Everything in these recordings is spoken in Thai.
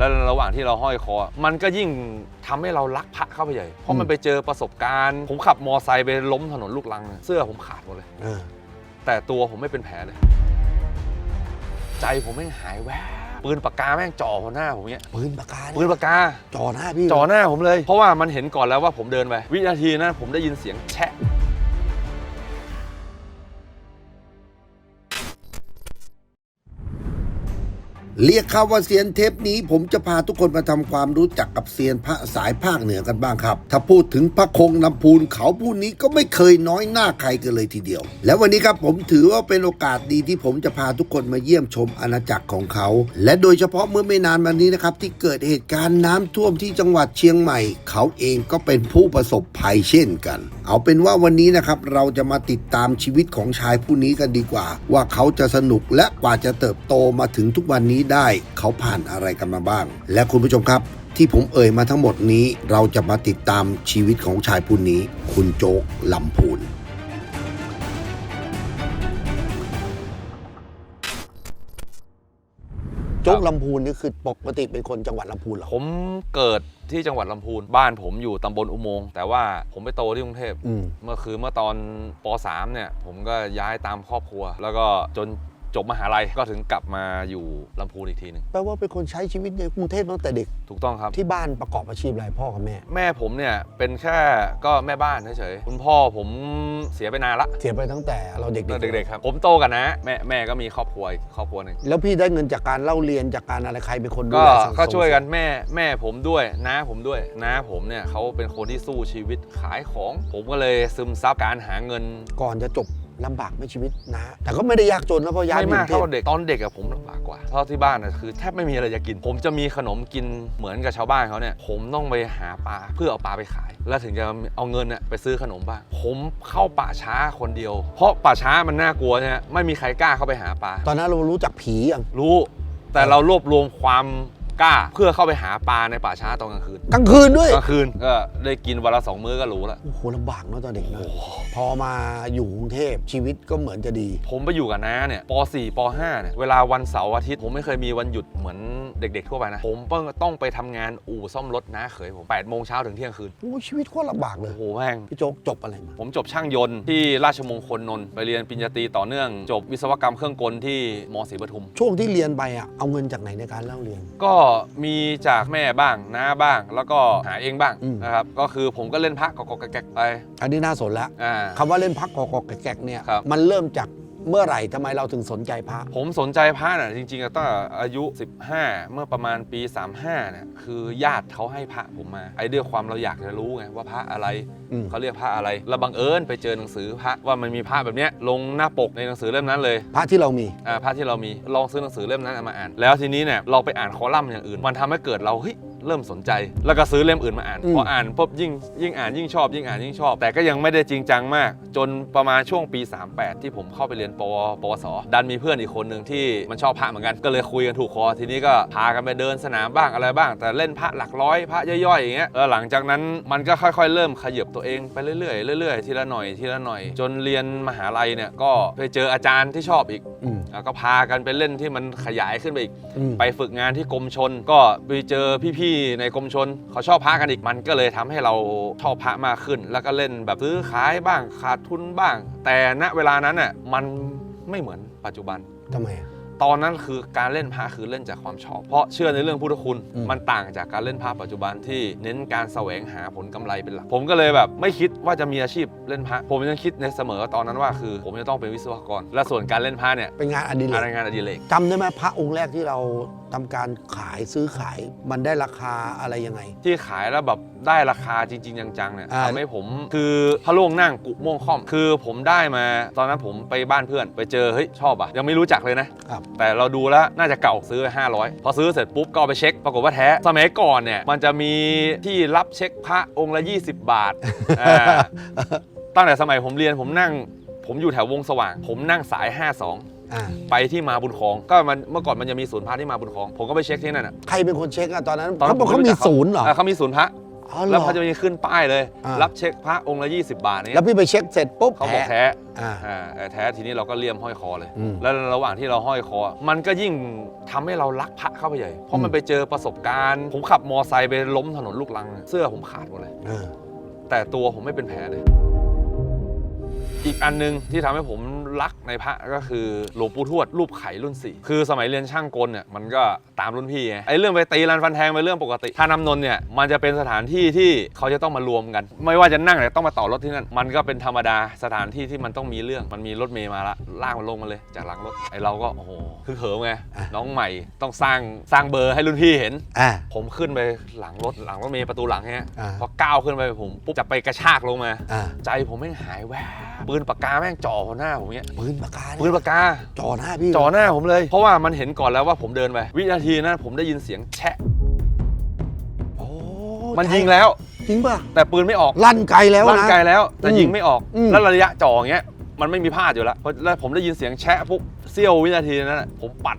แล้วระหว่างที่เราห้อยคอ มันก็ยิ่งทำให้เรารักพระเข้าไปใหญ่ เพราะมันไปเจอประสบการณ์ ผมขับมอไซค์ไปล้มถนนลูกลังเนี่ยเสื้อผมขาดหมดเลยเออแต่ตัวผมไม่เป็นแผลเลย ใจผมไม่งหายแวบปืนปากกาแม่งจ่อหัวหน้าผมเนี้ยปืนปากกาปืนปากกาจ่อหน้าพี่จ่อหน้าผมเลย เพราะว่ามันเห็นก่อนแล้วว่าผมเดินไปวินาทีนั้นผมได้ยินเสียงแชะ เรียกเขาว่าเซียนเทปนี้ผมจะพาทุกคนมาทำความรู้จักกับเซียนพระสายภาคเหนือกันบ้างครับ ถ้าพูดถึงพระคงลำพูนเขาผู้นี้ก็ไม่เคยน้อยหน้าใครกันเลยทีเดียว แล้ววันนี้ครับผมถือว่าเป็นโอกาสดีที่ผมจะพาทุกคนมาเยี่ยมชมอาณาจักรของเขา และโดยเฉพาะเมื่อไม่นานมานี้นะครับที่เกิดเหตุการณ์น้ำท่วมที่จังหวัดเชียงใหม่ เขาเองก็เป็นผู้ประสบภัยเช่นกัน เอาเป็นว่าวันนี้นะครับเราจะมาติดตามชีวิตของชายผู้นี้กันดีกว่า ว่าเขาจะสนุกและกว่าจะเติบโตมาถึงทุกวันนี้ได้ เขาผ่านอะไรกันมาบ้าง และคุณผู้ชมครับ ที่ผมเอ่ยมาทั้งหมดนี้ เราจะมาติดตามชีวิตของชายผู้นี้ คุณโจ๊กลำพูนโจ๊กลำพูนนี่คือปกติเป็นคนจังหวัดลำพูนเหรอผมเกิดที่จังหวัดลำพูน บ้านผมอยู่ตำบลอุโมงค์แต่ว่าผมไปโตที่กรุงเทพอืม เมื่อคือเมื่อตอนป .3 เนี่ย ผมก็ย้ายตามครอบครัว แล้วก็จน จบมหาลัยก็ถึงกลับมาอยู่ลำพูนอีกทีหนึ่งแปลว่าเป็นคนใช้ชีวิตในกรุงเทพตั้งแต่เด็ก ถูกต้องครับ ที่บ้านประกอบอาชีพอะไรพ่อกับแม่ แม่ผมเนี่ยเป็นแค่ก็แม่บ้านเฉยๆคุณพ่อผมเสียไปนานละเสียไปตั้งแต่เราเด็กตั้งแต่เด็กๆครับ ผมโตกันนะแม่แม่ก็มีครอบครัวอีกครอบครัวหนึ่งแล้วพี่ได้เงินจากการเล่าเรียนจากการอะไรใครเป็นคนดูก็แลสังคมก็ช่วยกันแม่แม่ผมด้วยน้าผมด้วยน้าผมเนี่ยเขาเป็นคนที่สู้ชีวิตขายของ ผมก็เลยซึมซับการหาเงิน ก่อนจะจบ ลำบากไหม่ชีวิตนะ แต่ก็ไม่ได้ยากจนนะเพราะย้ายไม่มมากกรุงเท่าเทพเด็กตอนเด็กอะผมลำบากกว่าเพราะที่บ้านอะคือแทบไม่มีอะไรจะกิน ผมจะมีขนมกินเหมือนกับชาวบ้านเขาเนี่ย ผมต้องไปหาปลาเพื่อเอาปลาไปขาย แล้วถึงจะเอาเงินอะไปซื้อขนมบ้าง ผมเข้าป่าช้าคนเดียว เพราะป่าช้ามันน่ากลัวเนี่ยไม่มีใครกล้าเข้าไปหาปลาตอนนั้นเรารู้จักผียังรู้ แต่เรารวบรวมความ กล้า เพื่อเข้าไปหาปลาในป่าช้าตอนกลางคืนกลางคืนด้วยกลางคืนก็ได้กินวันละสองมื้อก็รู้แล้ว โอ้โหลำบากเนอะตอนเด็กนะพอมาอยู่กรุงเทพชีวิตก็เหมือนจะดี ผมไปอยู่กับน้าเนี่ยป .4 ป .5 เนี่ยเวลาวันเสาร์อาทิตย์ผมไม่เคยมีวันหยุดเหมือนเด็ก ๆ ทั่วไปนะ ผมต้องไปทำงานอู่ซ่อมรถน้าเขยผม8โมงเช้าถึงเที่ยงคืนโอ้ชีวิตโคตรลำบากเลโอ้ยโหแม่ง พี่โจ๊กจบอะไรมาผมจบช่างยนต์ที่ราชมงคลนนท์ไปเรียนปริญญาตรีต่อเนื่อง จบวิศวกรรมเครื่องกลที่มศรีปทุม ช่วงที่เรียนไปอะเอาเงินจากไหนในการเล่าเรียน ก็มีจากแม่บ้างน้าบ้าง แล้วก็หาเองบ้างอืม นะครับก็คือผมก็เล่นพระกอกๆแกกๆไป อันนี้น่าสนแล้วอ่า คำว่าเล่นพักกอกๆแกกๆเนี่ยครับ มันเริ่มจาก เมื่อไหร่ทำไมเราถึงสนใจพระ ผมสนใจพระน่ะจริงๆอะตั้งแต่อายุ 15 เมื่อประมาณปี 35เนี่ยคือญาติเขาให้พระผมมา ไอ้ด้วยความเราอยากจะรู้ไงว่าพระอะไรอืม เขาเรียกพระอะไรแล้วบังเอิญไปเจอหนังสือพระว่ามันมีพระแบบเนี้ยลงหน้าปกในหนังสือเล่มนั้นเลย พระที่เรามี อ่าพระที่เรามีลองซื้อหนังสือเล่มนั้นเอามาอ่าน แล้วทีนี้เนี่ยเราไปอ่านคอลัมน์อย่างอื่น มันทำให้เกิดเราเฮ้ย เริ่มสนใจ แล้วก็ซื้อเล่มอื่นมาอ่านอืมพออ่านปุ๊บยิ่งยิ่งอ่านยิ่งชอบ ยิ่งอ่านยิ่งชอบ แต่ก็ยังไม่ได้จริงจังมาก จนประมาณช่วงปี 38 ที่ผมเข้าไปเรียนปวปวส ดันมีเพื่อนอีกคนหนึ่งที่มันชอบพระเหมือนกัน ก็เลยคุยกันถูกคอ ทีนี้ก็พากันไปเดินสนามบ้างอะไรบ้าง แต่เล่นพระหลักร้อยพระย่อยๆอย่างเงี้ย แล้วหลังจากนั้นมันก็ค่อยๆ เริ่มขยับตัวเองไปเรื่อยๆ เรื่อยๆ ทีละหน่อย ทีละหน่อย จนเรียนมหาลัยเนี่ยก็ไปเจออาจารย์ที่ชอบอีกอืมแล้วก็พากันไปเล่นที่มันขยายขึ้นไปอีกอืมไปฝึกงานที่กรมชน ก็ไปเจอพี่ๆในกรมชนเขาชอบพระกันอีกมันก็เลยทำให้เราชอบพระมากขึ้น แล้วก็เล่นแบบซื้อขายบ้างขาดทุนบ้าง แต่ณเวลานั้นน่ะมันไม่เหมือนปัจจุบันทำไมอะตอนนั้นคือการเล่นพระคือเล่นจากความชอบ เพราะเชื่อในเรื่องพุทธคุณอืมมันต่างจากการเล่นพระปัจจุบันที่เน้นการแสวงหาผลกำไรเป็นหลัก ผมก็เลยแบบไม่คิดว่าจะมีอาชีพเล่นพระ ผมยังคิดในเสมอตอนนั้นว่าคือ ผมจะต้องเป็นวิศวกร และส่วนการเล่นพระเนี่ยเป็นงานอดิเรอะไรกงานอดิเรกจำได้ไหมพระองค์แรกที่เรา ทำการขายซื้อขายมันได้ราคาอะไรยังไง ที่ขายแล้วแบบได้ราคาจริง ๆ จังๆเนี่ยอ่า ทำให้ผมคือพระโล่งนั่งกุม่วงค่อม คือผมได้มาตอนนั้นผมไปบ้านเพื่อน ไปเจอเฮ้ยชอบอะ ยังไม่รู้จักเลยนะ ครับแต่เราดูแล้วน่าจะเก่าซื้อไป500 พอซื้อเสร็จปุ๊บก็เอาไปเช็ค ปรากฏว่าแท้ สมัยก่อนเนี่ย มันจะมีที่รับเช็คพระองค์ละ 20 บาทอ่าตั้งแต่สมัยผมเรียนผมนั่ง ผมอยู่แถววงสว่าง ผมนั่งสาย 52 อ่าไปที่มาบุญคลอง ก็มันเมื่อก่อนมันจะมีศูนย์พระที่มาบุญคลอง ผมก็ไปเช็คที่นั่นอะใครเป็นคนเช็คอะตอนนั้นตอนนั้เขานบอกผเขาไรู้มีจักศูนย์เหรอเขามีศูนย์พระอ๋อเหรอ แล้วเขาจะมีขึ้นป้ายเลย อ่ารั รับเช็คพระองค์ละ 20 บาทนี้แล้วพี่ไปเช็คเสร็จปุ๊บเขาบอกแท้ อ่า อ่าเออแท้ทีนี้เราก็เลี่ยมห้อยคอเลย อืมแล้วระหว่างที่เราห้อยคอ มันก็ยิ่งทำให้เรารักพระเข้าไปใหญ่ เพราะมันไปเจอประสบการณ์ ผมขับมอไซค์ไปล้มถนนลูกลังเสื้อผมขาดหมดเลยอ่าแต่ตัวผมไม่เป็นแผลเลย อีกอันหนึงที่ทำให้ผม รักในพระก็คือหลวงปู่ทวดรูปไข่รุ่นสี่คือสมัยเรียนช่างกลเนี่ยมันก็ตามรุ่นพี่ไงไอ้เรื่องไปตีรันฟันแทงเป็นเรื่องปกติถ้าน้ำนนท์เนี่ยมันจะเป็นสถานที่ที่เขาจะต้องมารวมกัน ไม่ว่าจะนั่งเนี่ยต้องมาต่อรถที่นั่นมันก็เป็นธรรมดาสถานที่ที่มันต้องมีเรื่องมันมีรถเมย์มาละลากมันลงมาเลยจากหลังรถไอ้เราก็โอ้โหคือเขิมไงน้องใหม่ต้องสร้างสร้างเบอร์ให้รุ่นพี่เห็น อ่า ผมขึ้นไปหลังรถหลังรถเมย์ประตูหลังเนี้ยอ่า พอก้าวขึ้นไปผมปุ๊บจะไปกระชากลงมา อ่า ใจผมแม่งหายแวบปืนปากกาแม่งจ่อหน้าผมเงี้ยปืนปากกาปืนปากกาจ่อหน้าพี่จ่อหน้าผมเลย เพราะว่ามันเห็นก่อนแล้วว่าผมเดินไปวินาทีนั้นผมได้ยินเสียงแชะโอ้มันยิงแล้วจริงป่ะแต่ปืนไม่ออกลั่นไกลแล้วลั่นนะไกลแล้วแต่อืมยิงไม่ออกอืมแล้วระยะจ่ออย่างเงี้ยมันไม่มีพลาดอยู่แล้วเพราะแล้วผมได้ยินเสียงแชะปุ๊บเสี้ยววินาทีนั้นนะผมปัด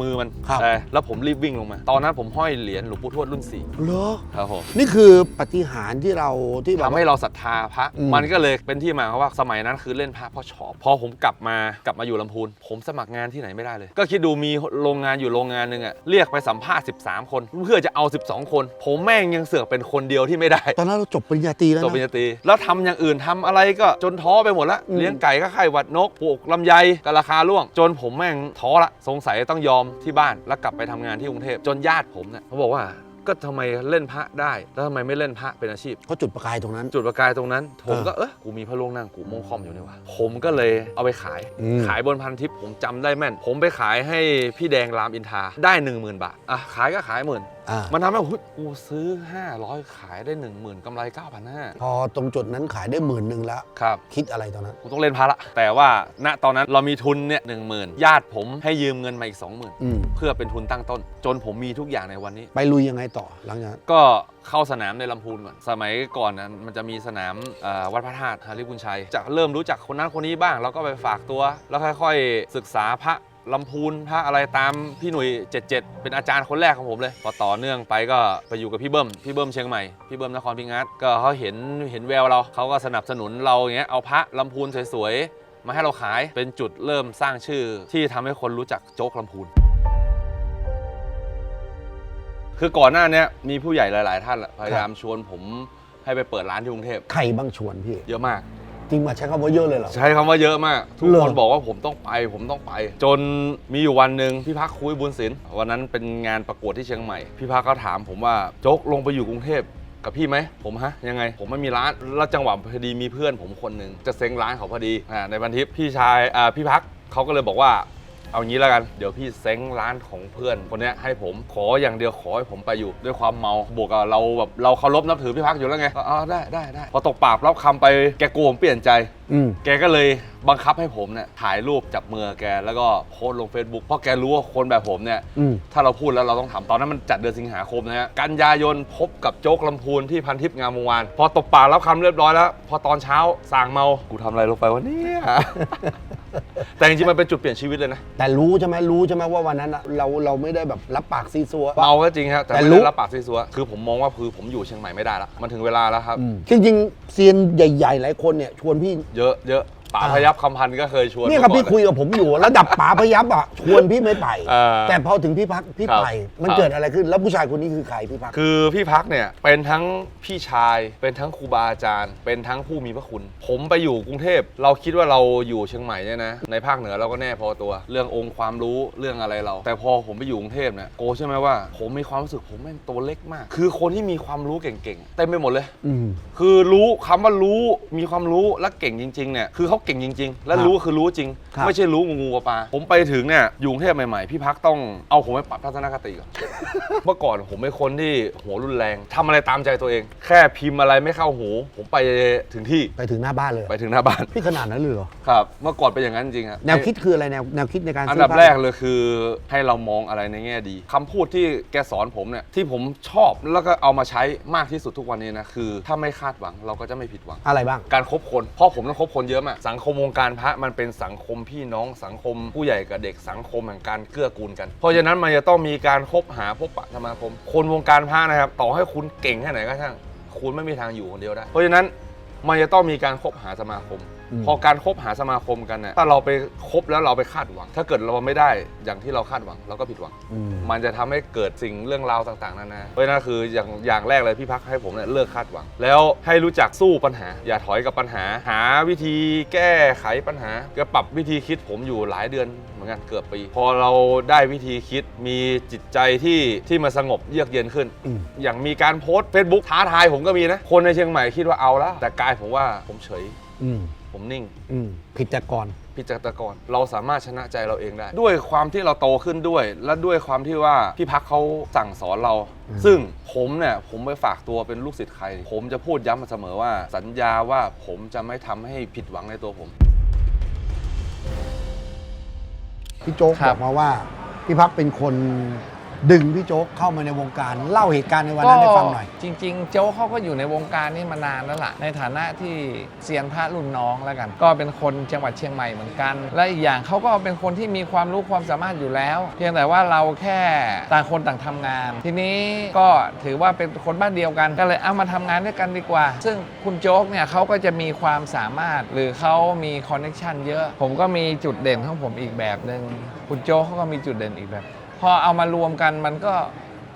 มือมันครับ เออแล้วผมรีบวิ่งลงมา ตอนนั้นผมห้อยเหรียญหลวงปู่ทวดรุ่นสี่เหรอ ครับผมนี่คือปฏิหารย์ที่เราที่แบบทำให้เราศรัทธาพระ อืม มันก็เลยเป็นที่มาว่าสมัยนั้นคือเล่นพระเพราะชอบ พอผมกลับมากลับมาอยู่ลำพูน ผมสมัครงานที่ไหนไม่ได้เลย ก็คิดดูมีโรงงานอยู่โรงงานหนึ่งอะเรียกไปสัมภาษณ์ 13 คน เพื่อจะเอา 12 คน ผมแม่งยังเสือกเป็นคนเดียวที่ไม่ได้ ตอนนั้นเราจบปริญญาตรีแล้วจบปริญนะ ญาตรีแล้วทำอย่างอื่นทำอะไรก็จนท้อไปหมดละอืม เลี้ยงไก่ก็ไข่หวัดนกปลูกลำไยก็ราคาร่วง จนผมแม่งท้อละสงสัยต้องยอมที่บ้านแล้วกลับไปทำงานที่กรุงเทพจนญาติผมเนี่ยเขาบอกว่าก็ทำไมเล่นพระได้ แล้วทำไมไม่เล่นพระเป็นอาชีพเขาจุดประกายตรงนั้น จุดประกายตรงนั้น ผมเออก็เออกูมีพระโลงนั่งกูโมงคอมอยู่นี่วะผมก็เลยเอาไปขายอืมขายบนพันทิปผมจำได้แม่น ผมไปขายให้พี่แดงรามอินทราได้ 1 0,000 บาทอะขายก็ขายหมื่น อ่ามันทำให้เฮ้ยกูซื้อ 500 ขายได้ 1 0,000กำไร 9,500พอตรงจุดนั้นขายได้หมื่นหนึ่งแล้ว ครับ คิดอะไรตอนนั้น กูต้องเล่นพระละแต่ว่าณตอนนั้นเรามีทุนเนี่ยหนึ่งหมื่นญาติผมให้ยืมเงินมาอีก 20,000 อืม เพื่อเป็นทุนตั้งต้น จนผมมีทุกอย่างในวันนี้ ไปลุยยังไงต่อหลังจากนั้น ก็เข้าสนามในลำพูนก่อน สมัยก่อนนะมันจะมีสนามเอ่อวัดพระธาตุฮาริบุญชัย จากเริ่มรู้จักคนนั้นคนนี้บ้าง แล้วก็ไปฝากตัว แล้วค่อยๆ ศึกษาพระ ลำพูนพระอะไรตามพี่หนุ่ย77 เป็นอาจารย์คนแรกของผมเลย พอต่อเนื่องไปก็ไปอยู่กับพี่เบิ้มพี่เบิ้มเชียงใหม่พี่เบิ้มนครพิงัตก็เขาเห็นเห็นแววเราเขาก็สนับสนุนเราอย่างเงี้ยเอาพระลำพูนสวยๆ มาให้เราขายเป็นจุดเริ่มสร้างชื่อที่ทำให้คนรู้จักโจ๊กลำพูน คือก่อนหน้าเนี้ยมีผู้ใหญ่หลาย ๆ ท่านแหละพยายามชวนผมให้ไปเปิดร้านที่กรุงเทพใครบ้างชวนพี่ เยอะมาก จริงมาใช้คำว่าเยอะเลยเหรอ ใช้คำว่าเยอะมาก ทุกเหรอคนบอกว่าผมต้องไป ผมต้องไป จนมีอยู่วันหนึ่งพี่พักคุยบุญศิลป์วันนั้นเป็นงานประกวดที่เชียงใหม่ พี่พักก็ถามผมว่าโจ๊กลงไปอยู่กรุงเทพกับพี่ไหมผมฮะยังไง ผมไม่มีร้านแล้วจังหวะพอดีมีเพื่อนผมคนหนึ่งจะเซ้งร้านเขาพอดีอ่าในบันทิปพี่ชายอ่าพี่พักเขาก็เลยบอกว่า เอางี้แล้วกัน เดี๋ยวพี่เซ้งร้านของเพื่อนคนเนี้ยให้ผมขออย่างเดียวขอให้ผมไปอยู่ ด้วยความเมาบวกกับเราแบบเราเคารพนับถือพี่พักอยู่แล้วไงก็อ๋อได้ได้ได้พอตกปากรับคำไปแกกลัวผมเปลี่ยนใจ อืม แกก็เลยบังคับให้ผมเนี่ยถ่ายรูปจับมือแกแล้วก็โพสต์ลง Facebook เพราะแกรู้ว่าคนแบบผมเนี่ย อืม ถ้าเราพูดแล้วเราต้องทำตอนนั้นมันจัดเดือนสิงหาคมนะฮะ กันยายนพบกับโจ๊กลำพูนที่พันทิพย์งามวงวาน พอตบปากรับคำเรียบร้อยแล้ว พอตอนเช้าสั่งเมา กูทำอะไรลงไปวะเนี่ย แต่จริงๆมันเป็นจุดเปลี่ยนชีวิตเลยนะ แต่รู้ใช่ไหมรู้ใช่ไหมว่าวันนั้นอะเราเราไม่ได้แบบรับปากซีซัว เมาก็จริงครับแต่แต่ไม่รู้ ได้รับปากซีซัวคือผมมองว่าคือผมอยู่เชียงใหม่ไม่ได้ละมันถึงเวลาแล้วครับอืมจริงๆเซียนใหญ่ ๆ หลายคนเนี่ยชวนพี่เยอะเยอะ ป๋าอ่าพยับคำพันธ์ก็เคยชวนเนี่ยครับมาก่อพี่คุยกับผมอยู่ระดับป๋าพยับอะชวนพี่ไม่ไป เออแต่พอถึงพี่พักพี่ครับไปมันครับเกิดอะไรขึ้นแล้วผู้ชายคนนี้คือใครพี่พัก คือพี่พักเนี่ยเป็นทั้งพี่ชาย เป็นทั้งครูบาอาจารย์ เป็นทั้งผู้มีพระคุณ ผมไปอยู่กรุงเทพ เราคิดว่าเราอยู่เชียงใหม่เนี่ยนะ ในภาคเหนือเราก็แน่พอตัว เรื่ององค์ความรู้เรื่องอะไรเรา แต่พอผมไปอยู่กรุงเทพเนี่ยโกใช่ไหมว่า ผมมีความรู้สึกผมแม่งตัวเล็กมาก คือคนที่มีความรู้เก่งๆเต็มไปหมดเลย อืม คือรู้คำว่ารู้มีความรู้และเก่งจริงๆเนี่ยคือเขาเก่งจริง ๆ และครับรู้คือรู้จริง ครับไม่ใช่รู้งูงูปลาผมไปถึงเนี่ยอยู่กรุงเทพใหม่ๆ พี่พักต้องเอาผมไปปรับทัศนคติก่อน เมื่อก่อนผมเป็นคนที่หัวรุนแรงทำอะไรตามใจตัวเอง แค่พิมพ์อะไรไม่เข้าหู ผมไปถึงที่ไปถึงหน้าบ้านเลยไปถึงหน้าบ้าน พี่ขนาดนั้นเลยเหรอครับ เมื่อก่อนเป็นอย่างนั้นจริงๆครับแนวคิดคืออะไรแนวแนวคิดในการอันซื้ดับบ้าแรกเลยคือให้เรามองอะไรในแง่ดีคำพูดที่แกสอนผมเนี่ยที่ผมชอบแล้วก็เอามาใช้มากที่สุดทุกวันนี้นะคือ ถ้าไม่คาดหวังเราก็จะไม่ผิดหวัง อะไรบ้าง การคบคนเพราะผมต้องคบคนเยอะมากสังงคมวงการพระมันเป็นสังคมพี่น้องสังคม ผู้ใหญ่กับเด็กสังคมแห่งการเกื้อกูลกัน เพราะฉะนั้นมันจะต้องมีการคบหาพบปะสมาคม คนวงการพระนะครับ ต่อให้คุณเก่งแค่ไหนก็ช่างคุณไม่มีทางอยู่คนเดียวได้ เพราะฉะนั้นมันจะต้องมีการคบหาสมาคม พอการคบหาสมาคมกันเนี่ยถ้าเราไปคบแล้วเราไปคาดหวัง ถ้าเกิดเราไม่ได้อย่างที่เราคาดหวังเราก็ผิดหวังอืมมันจะทำให้เกิดสิ่งเรื่องราวต่างๆนานาเพราะฉะนั้นคืออย่างอย่างแรกเลยพี่พักให้ผมเนี่ยเลิกคาดหวัง แล้วให้รู้จักสู้ปัญหา อย่าถอยกับปัญหา หาวิธีแก้ไขปัญหาก็ปรับวิธีคิดผมอยู่หลายเดือนเหมือนกันเกือบปี พอเราได้วิธีคิดมีจิตใจที่ที่มันสงบเยือกเย็นขึ้นอืมอย่างมีการโพสต์ Facebook ท้าทายผมก็มีนะ คนในเชียงใหม่คิดว่าเอาแล้วแต่กายผมว่าผมเฉย อืมผมนิ่ง อืมผิดจากก่อน พิจารกรเราสามารถชนะใจเราเองได้ ด้วยความที่เราโตขึ้นด้วย และด้วยความที่ว่าพี่พักเขาสั่งสอนเรา อืม ซึ่งผมเนี่ยผมไปฝากตัวเป็นลูกศิษย์ใคร ผมจะพูดย้ำมาเสมอว่า สัญญาว่าผมจะไม่ทำให้ผิดหวังในตัวผม พี่โจ๊กครับ บอกมาว่าพี่พักเป็นคน ดึงพี่โจ๊กเข้ามาในวงการ เล่าเหตุการณ์ในวันนั้นให้ฟังหน่อย จริง ๆ โจ้เขาก็อยู่ในวงการนี้มานานแล้วล่ะ ในฐานะที่เซียนพระรุ่นน้องแล้วกัน ก็เป็นคนจังหวัดเชียงใหม่เหมือนกัน และอีกอย่างเขาก็เป็นคนที่มีความรู้ความสามารถอยู่แล้ว เพียงแต่ว่าเราแค่ต่างคนต่างทำงาน ทีนี้ก็ถือว่าเป็นคนบ้านเดียวกันก็เลยเอามาทำงานด้วยกันดีกว่า ซึ่งคุณโจ๊กเนี่ยเขาก็จะมีความสามารถหรือเขามีคอนเนคชันเยอะ ผมก็มีจุดเด่นของผมอีกแบบหนึ่งคุณโจ๊กเขาก็มีจุดเด่นอีกแบบ พอเอามารวมกันมันก็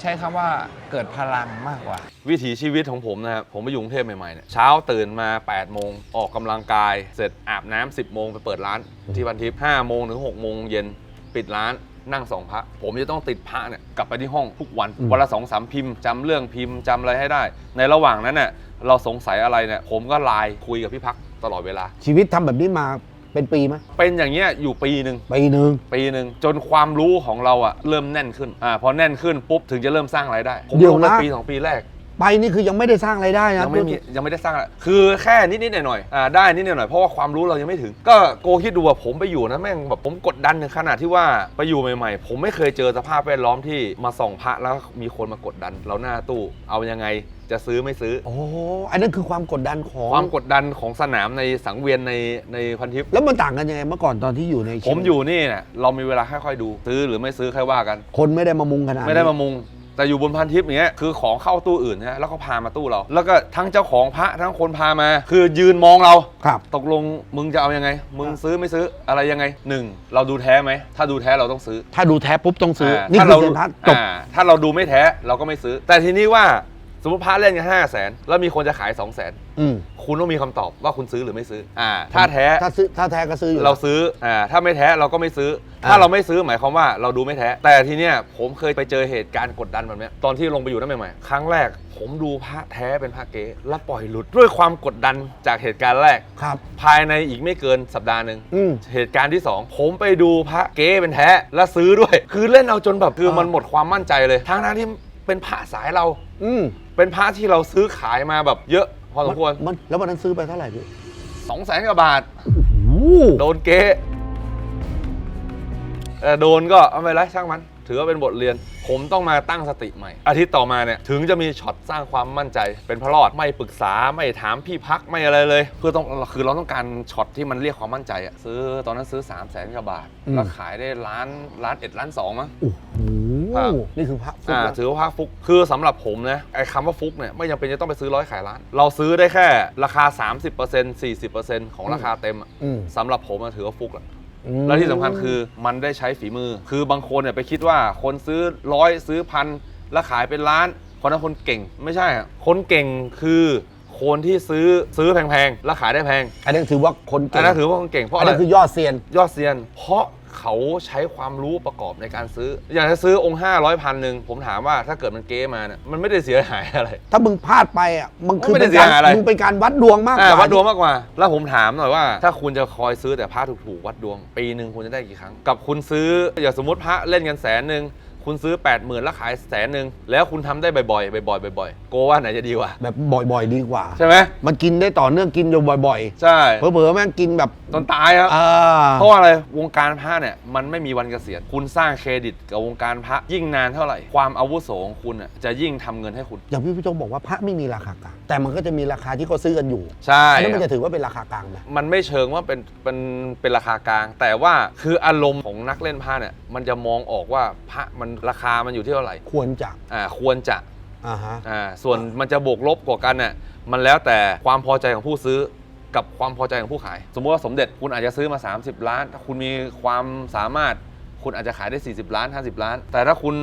ใช้คำว่าเกิดพลังมากกว่า วิถีชีวิตของผมนะครับผมไปอยู่กรุงเทพใหม่ๆเนี่ยเช้าตื่นมา 8 โมง ออกกำลังกาย เสร็จอาบน้ำ10 โมงไปเปิดร้านที่พันทิพย์5โมงถึง6โมงเย็นปิดร้านนั่งสองพระ ผมจะต้องติดพระเนี่ยกลับไปที่ห้องทุกวัน อืม วันละสองสามพิมพ์จำเรื่องพิมพ์จำอะไรให้ได้ ในระหว่างนั้นเนี่ยเราสงสัยอะไรเนี่ยผมก็ไลน์คุยกับพี่พักตลอดเวลา ชีวิตทำแบบนี้มา เป็นปีไหมเป็นอย่างเงี้ยอยู่ปีหนึ่งปีหนึ่งปีหนึ่งจนความรู้ของเราอะเริ่มแน่นขึ้นอ่าพอแน่นขึ้นปุ๊บถึงจะเริ่มสร้างรายได้ผมเดี๋ยวลงไปนะปีสองปีแรก ไปนี่คือยังไม่ได้สร้างรายได้นะยังไม่มียังไม่ได้สร้างอะไรคือแค่นิดๆหน่อยๆอ่าได้นิดๆหน่อยๆเพราะว่าความรู้เรายังไม่ถึง ก็โกคิดดูว่าผมไปอยู่นะแม่งแบบผมกดดันถึงขนาดที่ว่าไปอยู่ใหม่ๆ ผมไม่เคยเจอสภาพแวดล้อมที่มาส่องพระแล้วมีคนมากดดัน เราหน้าตู้เอายังไงจะซื้อไม่ซื้อ โอ้อันนั้นคือความกดดันของ ความกดดันของสนามในสังเวียนในในพันทิพย์แล้วมันต่างกันยังไงเมื่อก่อนตอนที่อยู่ในผมอยู่นี่เนี่ยเรามีเวลาค่อยๆดู ซื้อหรือไม่ซื้อค่อยว่ากัน คนไม่ได้มามุงขนาดนี้ ไม่ได้มามุง แต่อยู่บนพันทิพย์อย่างเงี้ยคือของเข้าตู้อื่นนะแล้วก็พามาตู้เรา แล้วก็ทั้งเจ้าของพระทั้งคนพามา คือยืนมองเรา ครับตกลงมึงจะเอายังไง มึงซื้อไม่ซื้ออะไรยังไงหนึ่งเราดูแท้ไหมถ้าดูแท้เราต้องซื้อถ้าดูแท้ปุ๊บต้องซื้ออ่านี่ถ้าคือเราเซ็นพัทจบ อ่าถ้าเราดูไม่แท้เราก็ไม่ซื้อ แต่ทีนี้ว่าส มมติพระเล่นกันห้าแสนแล้วมีคนจะขาย2องแสนอืมคุณต้องมีคำตอบว่าคุณซื้อหรือไม่ซื้ออ่าถ้าแท้ถ้าซื้อถ้าแท้ก็ซื้ออยู่เราซื้ออ่าถ้าไม่แท้เราก็ไม่ซื้ออ่าถ้าเราไม่ซื้อหมายความว่าเราดูไม่แท้ แต่ทีเนี้ยผมเคยไปเจอเหตุการณ์กดดันแบบเนี้ยตอนที่ลงไปอยู่นั่นใหม่ๆครั้งแรก ผมดูพระแท้เป็นพระเก๊แล้วปล่อยหลุดด้วยความกดดันจากเหตุการณ์แรก ครับ ภายในอีกไม่เกินสัปดาห์หนึ่ง อืม เหตุการณ์ที่ 2 ผมไปดูพระเก๊เป็นแท้และซื้อด้วย คือเล่นเอาจนแบบคืออ่ามัมันหมดความมั่นใจเลยทั้งนั้นที่เป็นพระสายเรา อืม เป็นพระที่เราซื้อขายมาแบบเยอะพอสมควรมันแล้ววันนั้นซื้อไปเท่าไหร่พี่2 0 0แสนกว่าบาทโอ้โหโดนเก๊เอ่อโดนก็เอาไม่เป็นไรช่างมัน ถือว่าเป็นบทเรียน ผมต้องมาตั้งสติใหม่ อาทิตย์ต่อมาเนี่ย ถึงจะมีช็อตสร้างความมั่นใจ เป็นพระรอด ไม่ปรึกษา ไม่ถามพี่พัก ไม่อะไรเลย เพื่อต้อง คือเราต้องการช็อตที่มันเรียกความมั่นใจอะซื้อ ตอนนั้นซื้อ3 0 0แสนกว่าบาท แล้วขายได้ล้านล้านเอ็ดล้านสองมั้งโอ้โห ครับนี่คือพระฟุกอ่าแล้วถือว่าภาคฟุกคือสำหรับผมนะไอ้คำว่าฟุกเนี่ยไม่จำเป็นจะต้องไปซื้อร้อยขายล้าน เราซื้อได้แค่ราคา 30% 40%ของราคาเต็มอะอืมสำหรับผมอะถือว่าฟุกแล้วอืม และที่สำคัญคือมันได้ใช้ฝีมือ คือบางคนเนี่ยไปคิดว่าคนซื้อร้อยซื้อพันแล้วขายเป็นล้าน คนนั้นคนเก่งไม่ใช่อะคนเก่งคือคนที่ซื้อซื้อแพงๆแล้วขายได้แพงอันนั้นถือว่าคนเก่อันงนั้นถือว่าคนเก่งเพราะอัอะนไรนั้นคือยอดเซียน ยอดเซียน เพราะ เขาใช้ความรู้ประกอบในการซื้อ อย่างถ้าซื้อองค์ห้าร้อยพันหนึ่งผมถามว่าถ้าเกิดมันเก๊มาเนี่ยมันไม่ได้เสียหายอะไร ถ้ามึงพลาดไปอะมึงคือไม่ได้เป็นการเสียหายอะไร มึงเป็นการวัดดวงมากกอ่าว่าวัดดวงมากกว่า แล้วผมถามหน่อยว่า ถ้าคุณจะคอยซื้อแต่พระถูกๆวัดดวง ปีหนึ่งคุณจะได้กี่ครั้ง กับคุณซื้ออย่างสมมติพระเล่นกันแสนหนึ่ง คุณซื้อ 8 0,000 แล้วขายแสนหนึ่งแล้วคุณทำได้บ่อยๆบ่อยๆบ่อยๆโกว่าไหนจะดีกว่า แบบบ่อยๆ ดีกว่า ใช่ไหมมันกินได้ต่อเนื่องกินอยู่บ่อยใช่ ๆ เผลอๆแม่งกินแบบจนตายครับ อ่าเพราะว่าอะไรวงการพระเนี่ยมันไม่มีวันเกษียณคุณสร้างเครดิตกับวงการพระยิ่งนานเท่าไหร่ ความอาวุโสของคุณอะจะยิ่งทำเงินให้คุณอย่างพี่พี่โจงบอกว่าพระไม่มีราคากลางแต่มันก็จะมีราคาที่เขาซื้อกันอยู่ใช่อันนั้นมันครัจะบถือว่าเป็นราคากลางไหมมันไม่เชิงว่าเป็นเป็นเป็นราคากลาง แต่ว่าคืออารมณ์ของนักเล่นพระเนี่ยมันจะมองออกว่าพระมันราคามันอยู่ที่เท่าไหร่ควรจะอ่าควรจะอ่าฮะอ่าส่วนมันจะบวกลบกว่ากันน่ะมันแล้วแต่ความพอใจของผู้ซื้อกับความพอใจของผู้ขาย สมมติว่าสมเด็จคุณอาจจะซื้อมา 30 ล้าน ถ้าคุณมีความสามารถคุณอาจจะขายได้ 40 ล้าน 50 ล้าน แต่ถ้าคุณ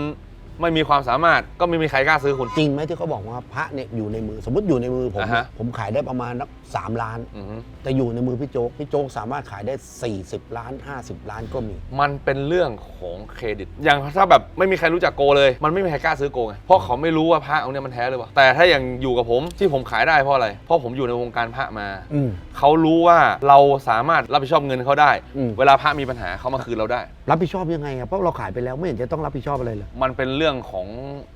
ไม่มีความสามารถก็ไม่มีใครกล้าซื้อคุณ จริงไหมที่เขาบอกว่าพระเนี่ยอยู่ในมือ สมมติอยู่ในมือผมอ่าฮะ ผมขายได้ประมาณนักสามล้าน อือฮึแต่อยู่ในมือพี่โจ๊กพี่โจ๊กสามารถขายได้ 40 ล้าน 50 ล้านก็มี มันเป็นเรื่องของเครดิต อย่างถ้าแบบไม่มีใครรู้จักโกเลย มันไม่มีใครกล้าซื้อโกไงเพราะเขาไม่รู้ว่าพระองค์เนี้ยมันแท้หรือเปล่าแต่ถ้าอย่างอยู่กับผมที่ผมขายได้เพราะอะไร เพราะผมอยู่ในวงการพระมา อืม เขารู้ว่าเราสามารถรับผิดชอบเงินเขาได้ อืม เวลาพระมีปัญหาเขามาคืนเราได้ รับผิดชอบยังไงอะเพราะเราขายไปแล้วไม่เห็นจะต้องรับผิดชอบอะไรเลย มันเป็นเรื่องของ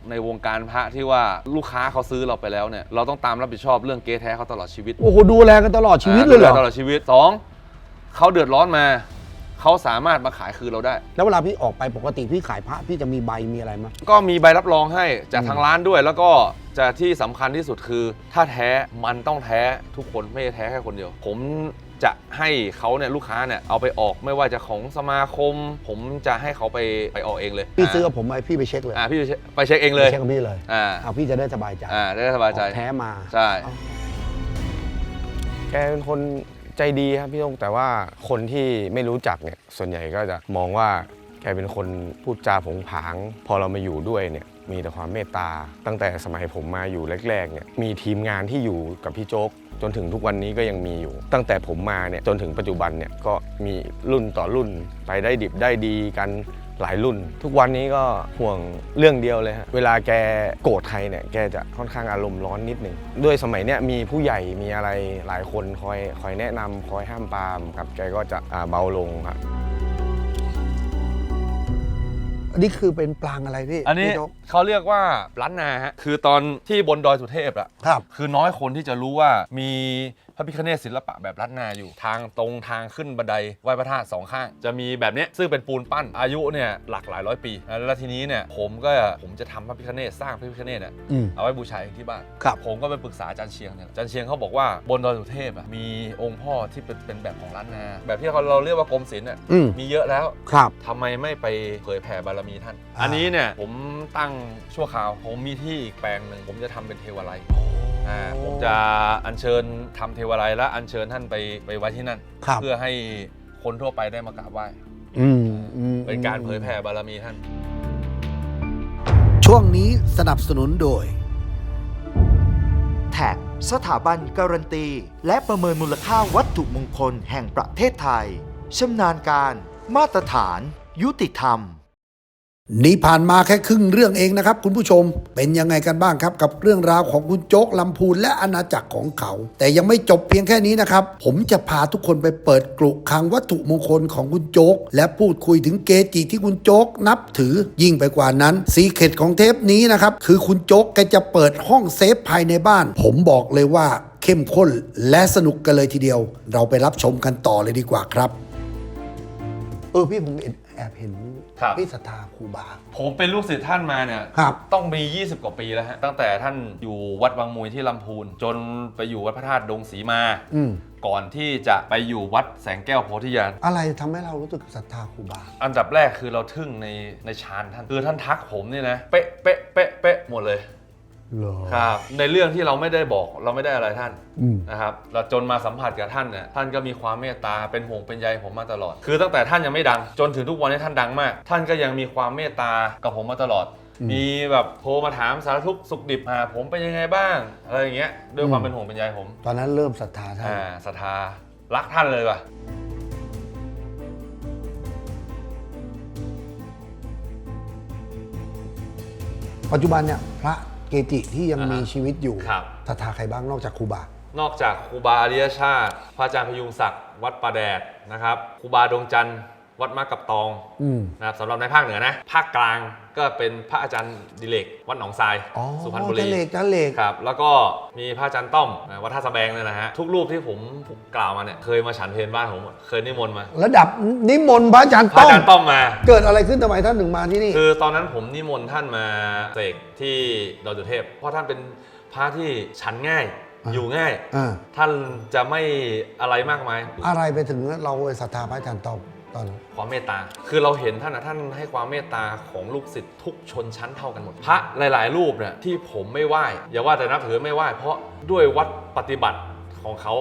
ในวงการพระที่ว่าลูกค้าเขาซื้อเราไปแล้วเนี่ยเราต้องตามรับผิดชอบเรื่องเก๊แท้เขาตลอดชีวิตโอ้โหดูแลกันตลอดชีวิตเลยเหรอาดูแตลอดชีวิตสองเขาเดือดร้อนมาเขาสามารถมาขายคืนเราได้ แล้วเวลาพี่ออกไปปกติพี่ขายพระพี่จะมีใบมีอะไรมั้ยก็มีใบรับรองให้จากอืมทางร้านด้วย แล้วก็จะที่สำคัญที่สุดคือ ถ้าแท้มันต้องแท้ทุกคนไม่ได้แท้แค่คนเดียว ผม จะให้เขาเนี่ยลูกค้าเนี่ยเอาไปออกไม่ว่าจะของสมาคม ผมจะให้เขาไปไปออกเองเลยพี่ซื้อกับผมไปพี่ไปเช็คเลยอ่าพี่ไปเช็คไปเช็คเองเลยไปเช็คกับพี่เลยอ่าเอาพี่จะได้สบายใจอ่าได้สบายใจออกแท้มาใช่แกเป็นคนใจดีครับพี่โต้งแต่ว่าคนที่ไม่รู้จักเนี่ยส่วนใหญ่ก็จะมองว่าแกเป็นคนพูดจาผงผาง พอเรามาอยู่ด้วยเนี่ย มีแต่ความเมตตา ตั้งแต่สมัยผมมาอยู่แรกๆเนี่ยมีทีมงานที่อยู่กับพี่โจ๊กจนถึงทุกวันนี้ก็ยังมีอยู่ ตั้งแต่ผมมาเนี่ยจนถึงปัจจุบันเนี่ยก็มีรุ่นต่อรุ่นไปได้ดิบได้ดีกันหลายรุ่น ทุกวันนี้ก็ห่วงเรื่องเดียวเลยฮะเวลาแกโกรธใครเนี่ยแกจะค่อนข้างอารมณ์ร้อนนิดนึงด้วยสมัยเนี้ยมีผู้ใหญ่มีอะไรหลายคนคอยคอยแนะนำคอยห้ามปามครับแกก็จะเบาลงครับ นนี้คือเป็นปลางอะไรพี่อันนี้พี่โจ๊ก เขาเรียกว่าล้านนาฮะคือตอนที่บนดอยสุเทพอะครับ คือน้อยคนที่จะรู้ว่ามีพ ระพิคเนศศิลปะแบบล้านนาอยู่ ทางตรงทางขึ้นบันไดไหว้พระธาตุสองข้าง จะมีแบบเนี้ยซึ่งเป็นปูนปั้นอายุเนี่ยหลักหลายร้อยปี แล้วทีนี้เนี่ยผมก็ผมจะทำพระพิคเนศสร้างพระพิคเนศเนี่ยอืม เอาไว้บูชาเองที่บ้าน ครับ ผมก็ไปปรึกษาอาจารย์เชียงเนี่ยอาจารย์เชียงเขาบอกว่าบนดอยสุเทพอะมีองค์พ่อที่เป็นเป็นแบบของล้านนา แบบที่เขาเราเรียกว่ากรมศิลป์อะอืมมีเยอะแล้ว ครับ ทำไมไม่ไปเผยแผ่บารมีท่าน อ่า อันนี้เนี่ยผมตั้งชั่วคราว ผมมีที่อีกแปลงหนึ่ง ผมจะทำเป็นเทวาลัยอ่าผมจะอัญเชิญทำเทวาลัยและอัญเชิญท่านไปไปไว้ที่นั่น ครับเพื่อให้คนทั่วไปได้มากราบไหว้อืมอืมเป็นการเผยแผ่บารมีท่าน ช่วงนี้สนับสนุนโดย แท็กสถาบันการันตี และประเมินมูลค่าวัตถุมงคลแห่งประเทศไทยชำนาญการ มาตรฐาน ยุติธรรม นี่ผ่านมาแค่ครึ่งเรื่องเองนะครับ คุณผู้ชมเป็นยังไงกันบ้างครับ กับเรื่องราวของคุณโจ๊กลำพูนและอาณาจักรของเขา แต่ยังไม่จบเพียงแค่นี้นะครับ ผมจะพาทุกคนไปเปิดกลุ่คลังวัตถุมงคลของคุณโจ๊ก และพูดคุยถึงเกจิที่คุณโจ๊กนับถือยิ่งไปกว่านั้นสีเข็ดของเทปนี้นะครับคือคุณโจ๊กแกจะเปิดห้องเซฟภายในบ้าน ผมบอกเลยว่าเข้มข้นและสนุกกันเลยทีเดียว เราไปรับชมกันต่อเลยดีกว่าครับ เออพี่ผมเห็น แอบเห็นครับ พี่ศรัทธาครูบา ผมเป็นลูกศิษย์ท่านมาเนี่ยครับ ต้องมี 20 กว่าปีแล้วฮะตั้งแต่ท่านอยู่วัดวังมุยที่ลำพูน จนไปอยู่วัดพระธาตุดงสีมา อืมก่อนที่จะไปอยู่วัดแสงแก้วโพธิญาณ อะไรทำให้เรารู้สึกศรัทธาครูบา อันดับแรกคือเราทึ่งในในฌานท่าน คือท่านทักผมเนี่ยนะ เป๊ะเป๊ะเป๊ะเป๊ะหมดเลย เหรอ ครับในเรื่องที่เราไม่ได้บอกเราไม่ได้อะไรท่านอืม นะครับเราจนมาสัมผัสกับท่านเนี่ยท่านก็มีความเมตตาเป็นห่วงเป็นใยผมมาตลอด คือตั้งแต่ท่านยังไม่ดัง จนถึงทุกวันนี้ท่านดังมาก ท่านก็ยังมีความเมตตากับผมมาตลอด มีแบบโทรมาถามสารทุกข์สุขดิบหาผมเป็นยังไงบ้างอะไรอย่างเงี้ยด้วยความเป็นห่วงเป็นใยผมตอนนั้นเริ่มศรัทธาท่านอ่าศรัทธารักท่านเลยว่ะ ปัจจุบันเนี่ยพระ เกจิที่ยังอ่าฮะมีชีวิตอยู่ครับ ศรัทธาใครบ้างนอกจากครูบา นอกจากครูบาอริยชาติ พระอาจารย์พยุงศักดิ์วัดประแดดนะครับครูบาดวงจันทร์ วัดมากับตองอืม นะครับสำหรับในภาคเหนือนะ ภาคกลางก็เป็นพระอาจารย์ดิเลกวัดหนองทรายอ๋อสุพรรณบุรี จันเหล็กจันเหล็ก ครับแล้วก็มีพระอาจารย์ต้อมนะวัดท่าสะแบงเนี่ยนะฮะทุกรูปที่ผมกล่าวมาเนี่ยเคยมาฉันเพลบ้านผมหมดเคยนิมนต์มาระดับนิมนต์พระอาจารย์พระต้ออามจารย์ต้อมมา เกิดอะไรขึ้นทำไมท่านถึงมาที่นี่ คือตอนนั้นผมนิมนต์ท่านมาเสกที่ดอยสุเทพ เพราะท่านเป็นพระที่ฉันง่ายอ่า อยู่ง่าย อ่าท่านจะไม่อะไรมากมาย อะไรไปถึงเราศรัทธาพระอาจารย์ต้อม ตอนนั้นความเมตตา คือเราเห็นท่านนะท่านให้ความเมตตาของลูกศิษย์ทุกชนชั้นเท่ากันหมด พระหลาย ๆ รูปเนี่ยที่ผมไม่ไหว้อย่าว่าแต่นับถือไม่ไหว้เพราะด้วยวัดปฏิบัติของเขา